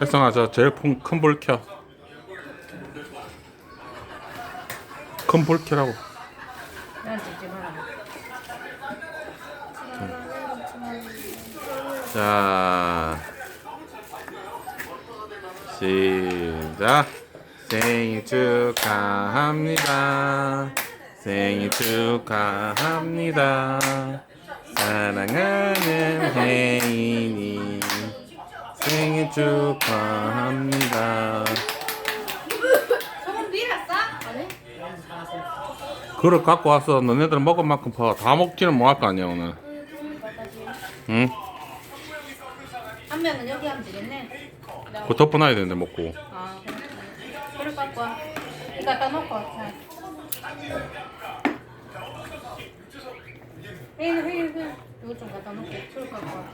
혜성아 저 제일 큰불 켜. 큰불 켜라고. 자 시작 생일 축하합니다 생일 축하합니다 사랑하는 혜인이 생일 축하합니다? 그릇 갖고 왔어 너네들 먹을 만큼 퍼 다 먹지는 못할 거 아니야 오늘 응? 한 명은 여기 하면 되겠네. 그거 덮어놔야 되는데 먹고 아, 그래. 그릇 갖고 와. 이거 갖다 놓고 와. 자. 회의, 회의, 회의. 이거 좀 갖다 놓고. 그릇 갖고 와.